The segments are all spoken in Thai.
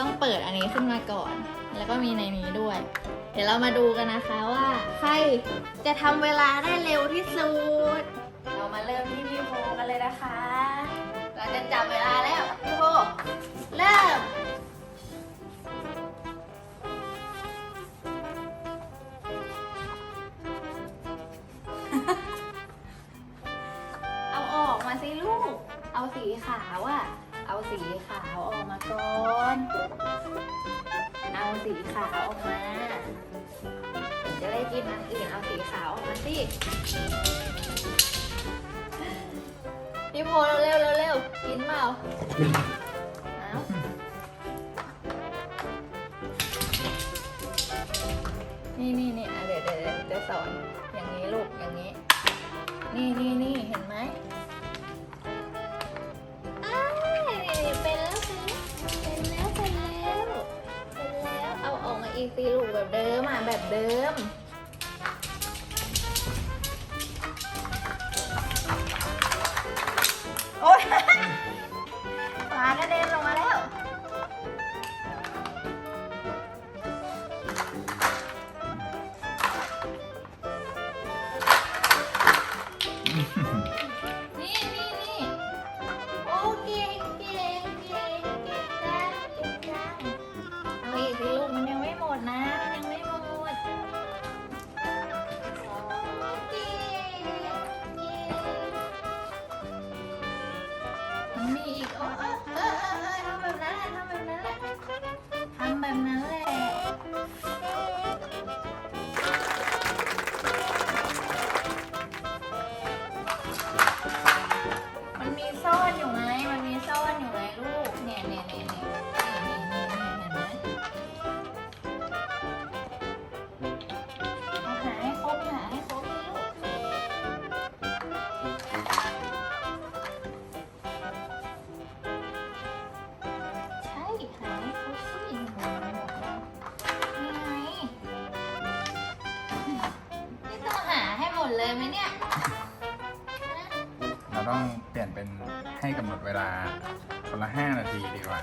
ต้องเปิดอันนี้ขึ้นมาก่อน แล้วก็มีในนี้ด้วย เดี๋ยวเรามาดูกันนะคะว่า ใครจะทำเวลาได้เร็วที่สุด เรามาเริ่มที่พี่โพกันเลยนะคะ เราจะจับเวลาแล้วพี่โพู่แบบเดิมอะแบบเดิม โอ๊ย ปลากระเด็นลง ให้กำหนดเวลาคนละ5นาทีดีกว่า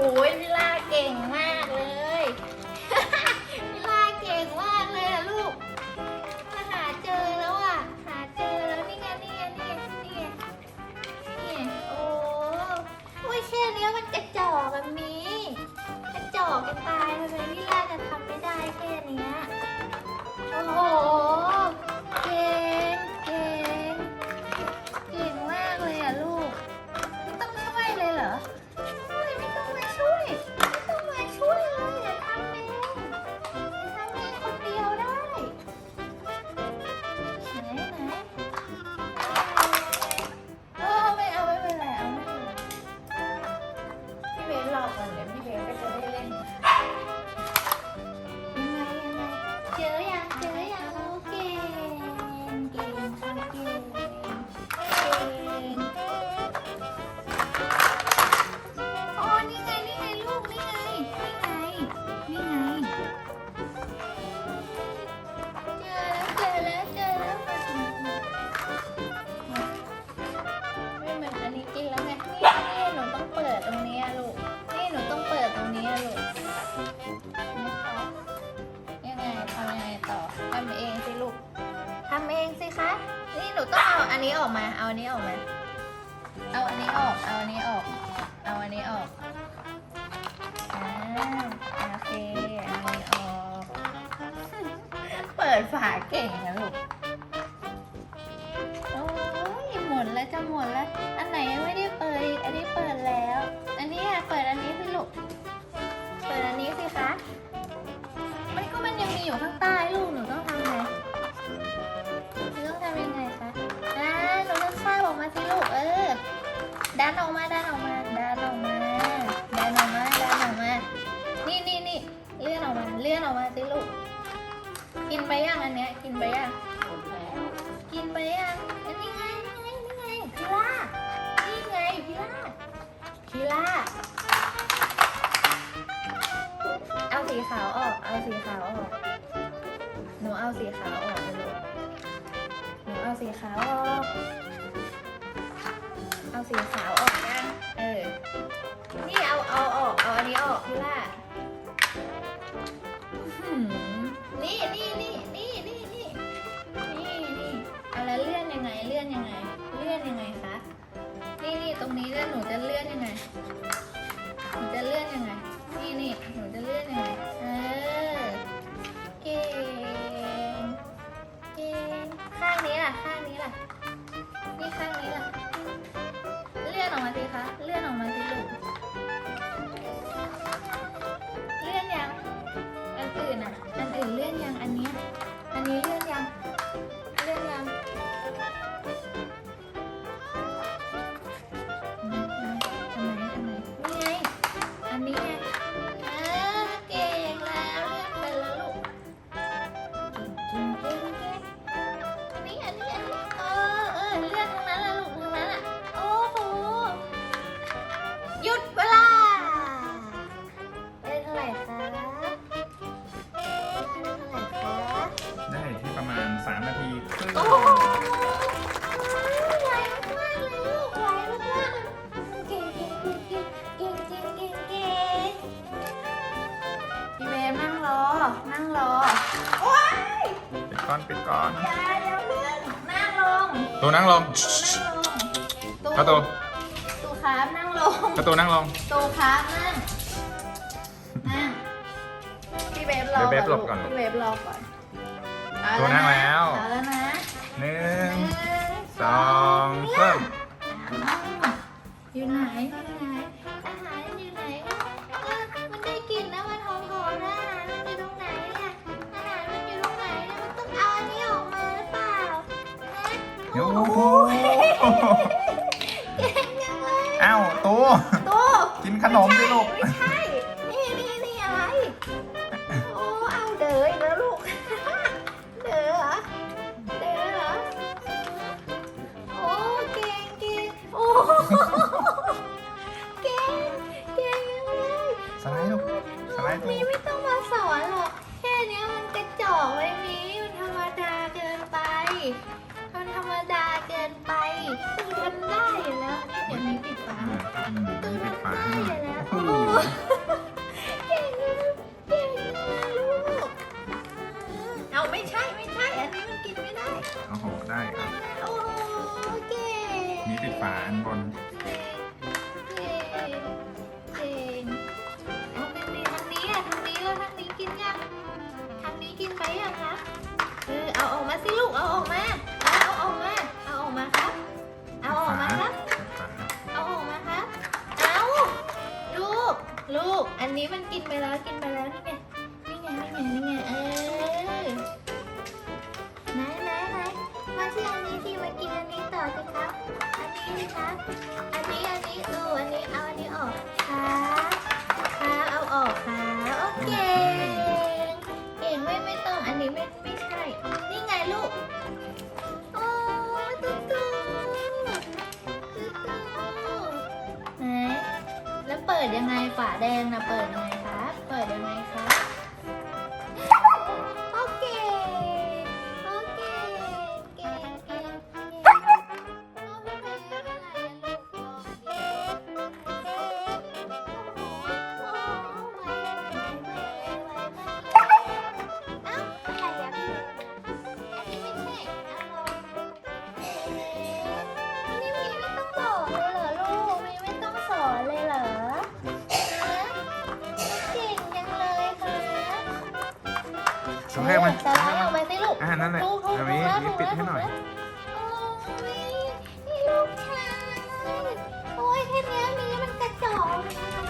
o oi, แล้วจะหมดแล้ว อันไหนยังไม่ได้เปิดอีกอันนี้เปิดแล้ว อันนี้อะเปิดอันนี้สิลูก เปิดอันนี้สิคะ มันก็มันยังมีอยู่ข้างใต้ลูกหนูต้องทำไงหนูต้องทำยังไงคะอ่าหนูต้องคาบออกมาสิลูกเออ ดันออกมาดันออกมาดันออกมาดันออกมาดันออกมา นี่นี่นี่เลื่อนออกมาเลื่อนออกมาสิลูก กินไปยังอันเนี้ยกินไปยัง ล่า เอาสีขาวออก เอาสีขาวออก หนูเอาสีขาวออกเลยลูหนูเอาสีขาวออก เอาสีขาวออกนะเออ นี่เอาเอาออก เอาอันนี้ออกพิล่า จะหนูจะเลื่อนยังไงหนูจะเลื่อนยังไง เอาตูนั่งแล้ว เอาแล้วนะหนึ่หงนึ่งสองสามอยู่ไหนอยู่ไหนอาหารอยู่ไหนเออมันได้กลินนะมันหอมๆนะอาหารมันอยู่ตรงไหนเนี่ยอาหารมันอยู่ตรงไหนเนี่ยมันต้องเอาอันนี้ออกมาหรือเปล่าฮะโอ้โหเก่งจังเลย อ้าวตูตัวกินขนมสิลูก ไม่ มีตูไม่ต้องมาสอนหรอก แค่เนี้ยมันกระจอกไว้นี้มันธรรมดาเกินไป มันธรรมดาเกินไปตูทำได้อยู่แล้วนี่เดี๋ยวมีปิดฝาอืมตูมีปิดทำฝาได้ให้หอน่อยยู่แล้วโอ้โอ้โหเก่งนะเก่งนะลูก เอาไม่ใช่ไม่ใช่ อันนี้มันกินไม่ได้ โอ้โหได้ครับโอ้เก่ง มีปิดฝาอันบน เคมันสไลด์ออกไปสิลูกอ่านั่นแหละถูกถูกแบบนี้ถูกแล้วนี่ปิดให้หน่อยถูกแล้วโอ้ยนี่ลูกชายโอ้ยแค่เนี้ยมีมันกระจอกมันธ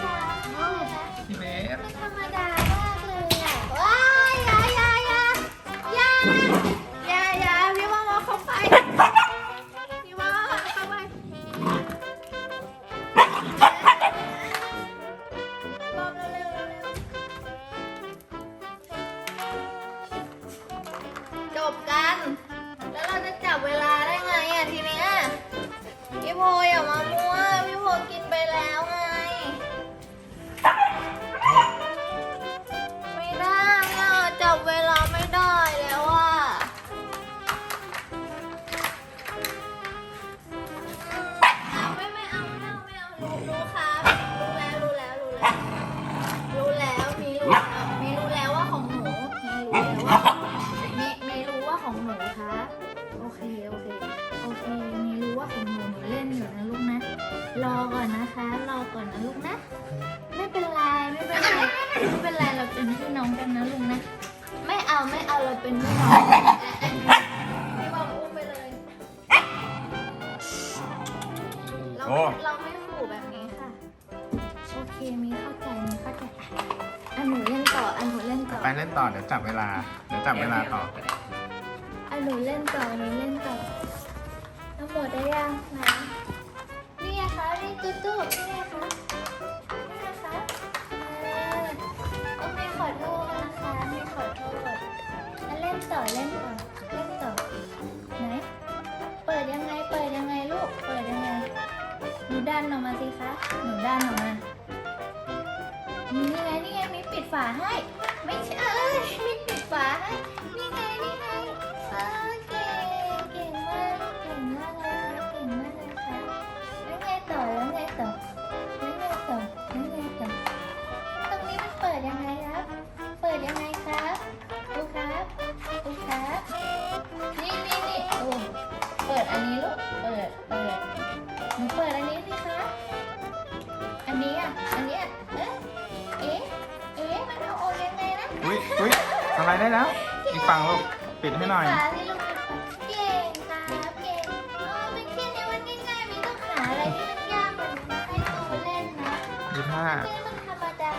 อุ้ยอุ้ยสไลด์ได้แล้ว อีกฝั่งลูกปิดให้หน่อยฝาสิลูกปิดฝาเก่งครับเก่งเออเป็นแค่นี้มันง่ายๆมีต้องหาอะไรที่มันยากมันมาให้ตัวเล่นนะดูท่าแค่มันธรรมดา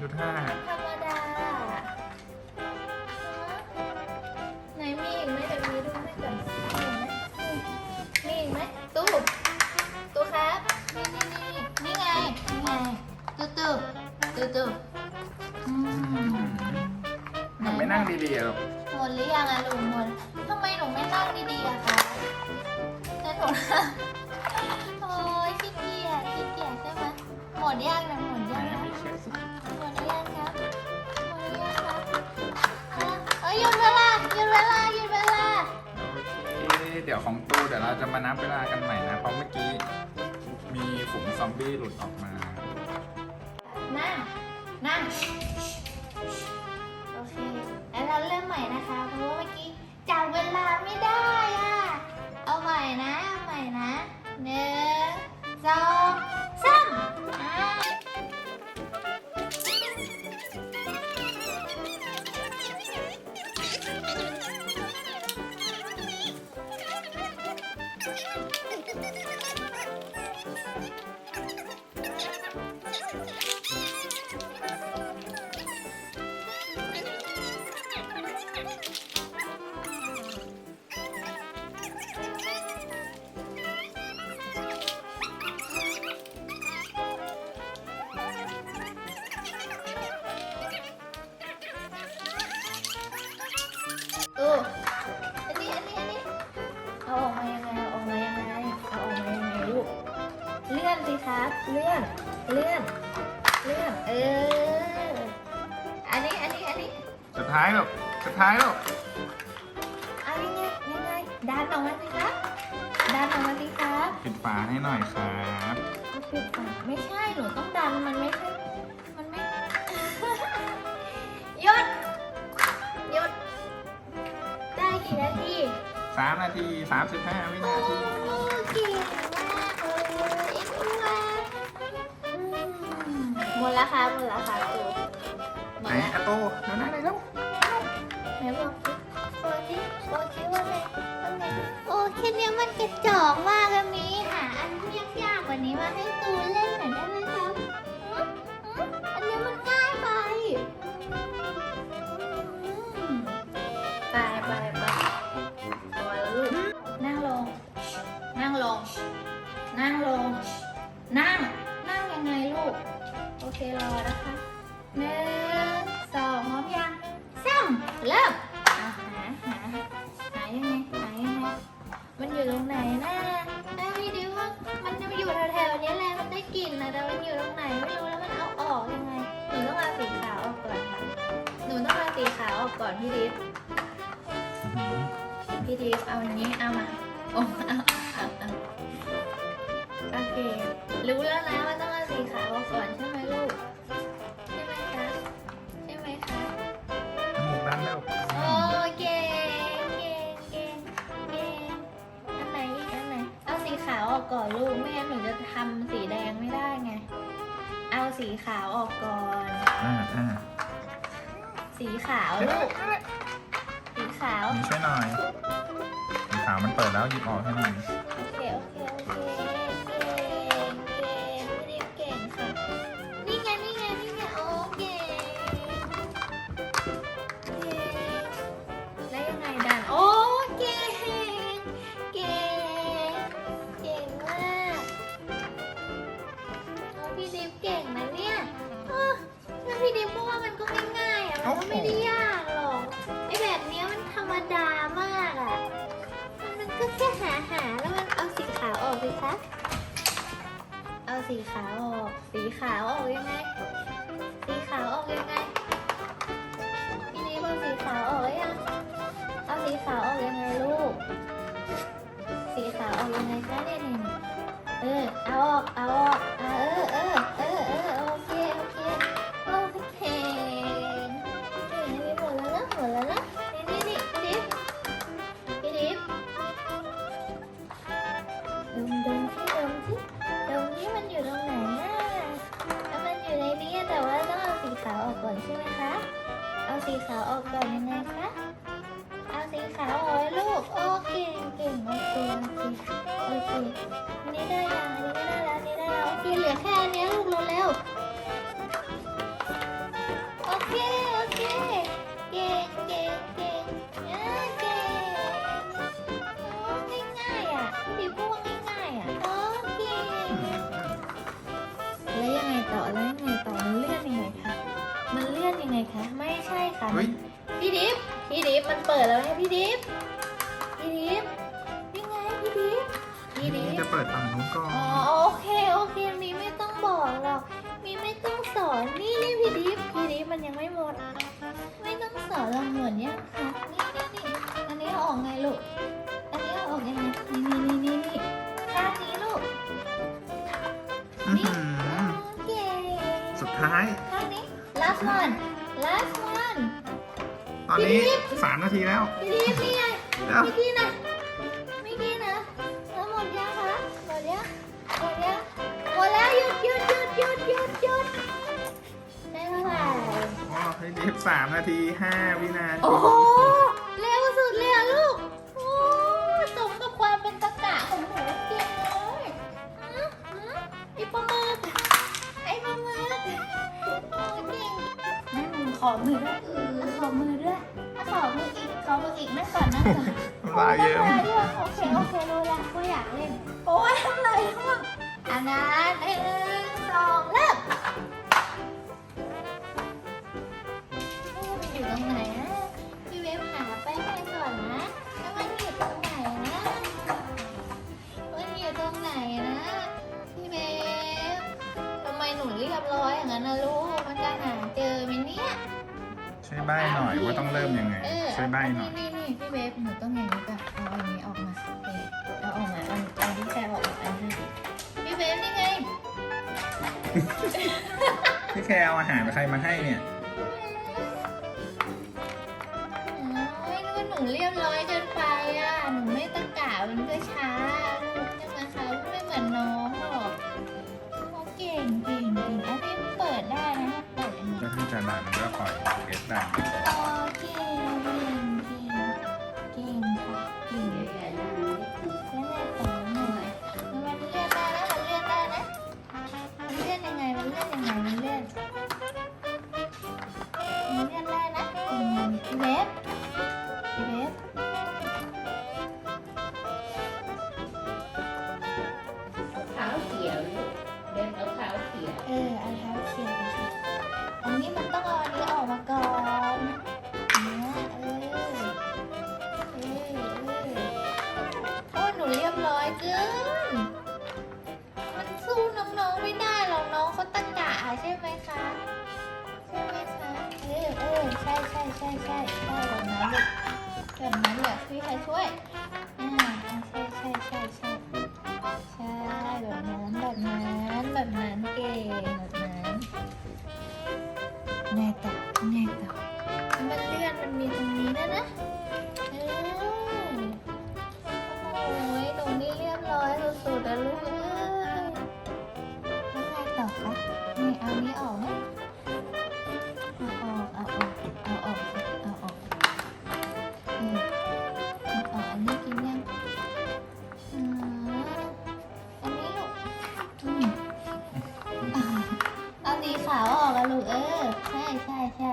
ดูท่า ธรรมดาไหนมีอีกไหมเดี๋ยวมีดูให้ก่อนมีอีกไหมมีอีกไหมตู้ตู้ครับ นี่นี่นี่นี่ไงนี่ไงตู้ตู้ตู้ตู้ ดีๆอะลูกหมดหรือยังอะลุงหมดทำไมหนูไม่นั่งดีๆอะคะแต่หนู โอ้ยขี้เกียจขี้เกียจใช่ไหมหมดยังนะหมดไหนยังนะไม่เช็คสิหมดหรือยังครับหมดหรือยังครับอะเอ้ยหยุดเวลาหยุดเวลาหยุดเวลาโอเคเดี๋ยวของตูเดี๋ยวเราจะมานับเวลากันใหม่นะ เพราะเมื่อกี้มีฝูงซอมบี้หลุดออกมา นั่งนั่ง ลาไม่ได้อะเอาใหม่นะ เอาใหม่นะหนึ่งสอง ท้ายลูกเอายังไงยังไงดันออกมาสิครับดันออกมาสิครับปิดฝาให้หน่อยครับเอาปิดปากไม่ใช่หนูต้องดันมันไม่ใช่มันไม่ หยุดหยุดได้กี่นาทีสามนาทีสามสิบห้าวิโอ้นาทีเก่งมากเลยเอ็นดูว่าอืมหมดแล้วค่ะหมดแล้วค่ะครูหมไหนดแล้วอะโตเดี๋ยวนะไหน มันกระจอกมากอะมีหาอันที่ยากกว่านี้มาให้ตูนเล่นหน่อยได้ไหมครับหืมหืมอันนี้มันง่ายไปอืมไปไปไปพอแล้วลูกนั่งลง นั่งลง นั่งลง นั่ง นั่งยังไงลูก โอเครอนะคะ อกก่อนพี่ดิฟพี่ดิฟเอาอันนี้เอามาโอ้เอาเอาเอาโอเครู้แล้วนะว่าต้องเอาสีขาวออกก่อนใช่ไหมลูก ใช่ไหมคะใช่ไหมคะจมูกด้านแล้วโอ้เก่งเก่งเก่งเก่งอันไหนอีกอันไหนเอาสีขาวออกก่อนลูกไม่งั้นหนูจะทำสีแดงไม่ได้ไง เอาสีขาวออกก่อน อ่าอ่า สีขาวลูกสีขาว นี่ช่วยหน่อยสีขาวมันเปิดแล้วหยิบออกให้หน่อย ช่ไหมคะ เอาสีขาวออกก่อนยังไงคะ เอาสีขาวออกลูก โอเค เก่งโอเคโอเคโอเคนี่ได้ยังอันนี้ก็ได้แล้วอันนี้ได้แล้วโอเคเหลือแค่อัน เฮ้ยพี่ดิฟพี่ดิฟมันเปิดแล้วไงพี่ดิฟพี่ดิฟยังไงพี่ดิฟพี่ดินี่ฟจะเปิดฝั่งนู้นก่อนอ๋อโอเคโอเคมีไม่ต้องบอกหรอกมีไม่ต้องสอนนี่นี่พี่ดิฟพี่ดิฟมันยังไม่หมด ไม่ต้องสอนเราเหมือนยังค่ะนี่นี่นี่อันนี้เอาออกไงลูกอันนี้เอาออกยังไงนี่นี่นี่นี่นี่ข้างนี้ลูกอื้อนี่หือโอเคสุดท้ายข้างนี้ last one last one ต อนนี้สามนาทีแล้ว พี่ดิฟนี่ไงเดี๋ยวไม่กินนะไม่กินนะแล้วหมดยังคะหมดยังหมดยังหมดแล้วหยุดหยุดหยุดหยุดหยุดหยุดได้เท่าไหร่อ๋อให้ดิฟสามนาทีห้าวินาที โอ้โห ขอมือด้วยแล้วขอมือด้วยแล้วขอมืออีกขอมืออีกนั่งก่อนนั่งก่อนน้ำลายเยิ้ม โอ้ยโอเคโอเครู้แล้วก็อยากเล่นโอ้ยทำไรร่วงอันนั้นหนึ่งสองเริ่ม ช่วยใบ้หน่อยว่าต้องเริ่มยังไงเออช่วยใบ้หน่อย นี่นี่นี่พี่เวฟหนูต้องอย่างนี้ก่อนเอาอันนี้ออกมาเออเอาออกมาเอาเอาที่แค่บอกอันนี้พี่เวฟนี่ไงพี่แคร์เอาอาหารใครมาให้เนี่ย โอ้ยนึกว่าหนูเรียบร้อยเกินไปอะ หนูไม่ตะกะมันก็ช้า ปิดได้นะเปิดอันก็ถ้าจะดันก็ปล่อยเอสดั มันสู้น้องๆไม่ได้หรอกน้องเขาตะกะใช่ไหมคะ ใช่ไหมคะเออเออใช่ใช่ใช่ใช่ใช่แบบนั้นลูกแบบนั้นแหละพี่ใครช่วยอ่าใช่ใช่ใช่ใช่ใช่แบบนั้นแบบนั้นแบบนั้นเก่งแบบนั้นไงต่อไงต่อมันเลื่อนมันมีตรงนี้นะนะเออโอ้ย รงนี้เรียร้อยสุดๆแล้วลูกเอ้ยแล้วไงต่อคะนี่เอานี้ออกไหมเอาออกเอาออกเอาออกเอาออกอืมเอาออกอันนี้กินยังอืมอันนี้ลูกอืมอ่าเอาสีขาวออกอะลูกเออใช่ใช่ใช่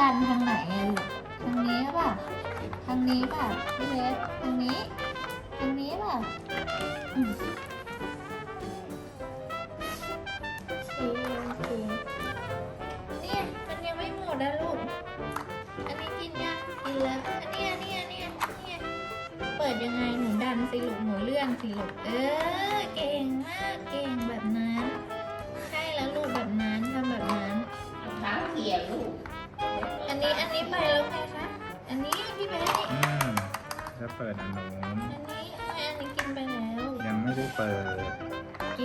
ดันทางไหนอะลูก ทางนี้ป่ะ ทางนี้ป่ะพี่เลสทางนี้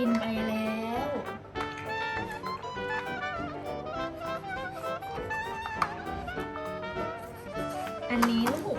มไปแล้ว อันนี้ลูก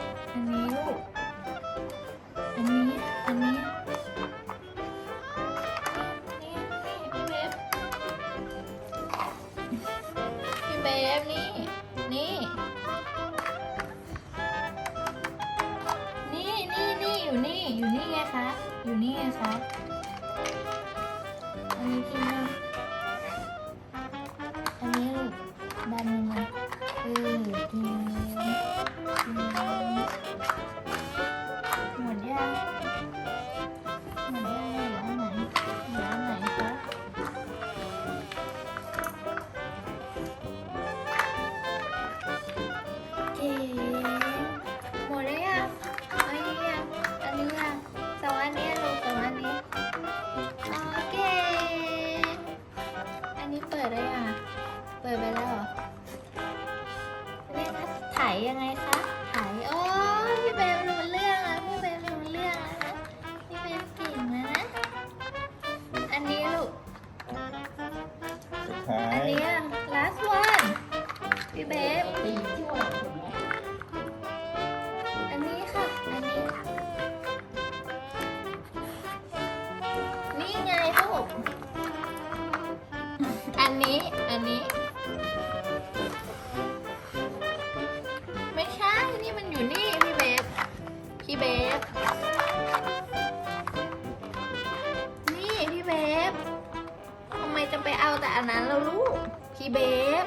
เบฟ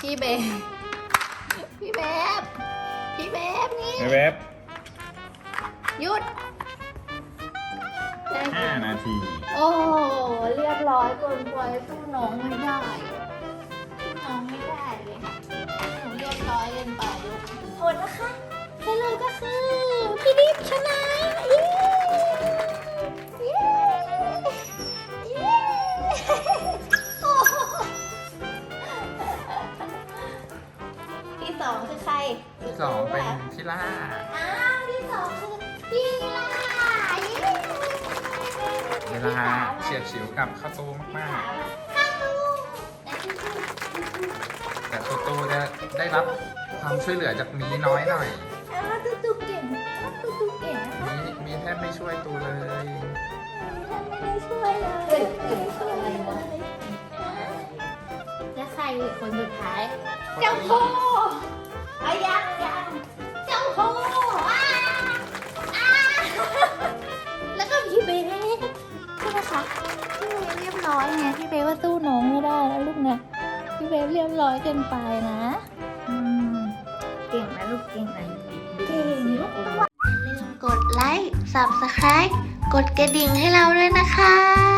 พี่เบฟพี่เบฟพี่เบฟนี่ ในเว็บหยุดได้5นาที โอ้โหเรียบร้อยเกินไปสู้น้องไม่ได้ วลาเฉียดฉิวกับข้าวตูมากข้าวตูแต่ที่สุดๆแต่ตัวตูจะได้รับความช่วยเหลือจากมีน้อยหน่อยอ้าวตูตูเก่งอ้าวตูตูเก่งนะคะมีมีแทบไม่ช่วยตูเลยท่านไม่ได้ช่วยเลยไม่ได้ช่วยเลยแล้วใครอีกคนสุดท้าย เจ้าพ่อเอายังยัง คะพี่เบสเรียบร้อยไงพี่เบสว่าสู้น้องไม่ได้แล้วลูกเนี่ยพี่เบสเรียบร้อยเกินไปนะอืมเก่งนะลูกเก่งนะเก่งลูกตัวอย่าลืมกดไลค์ subscribe กดกระดิ่งให้เราด้วยนะคะ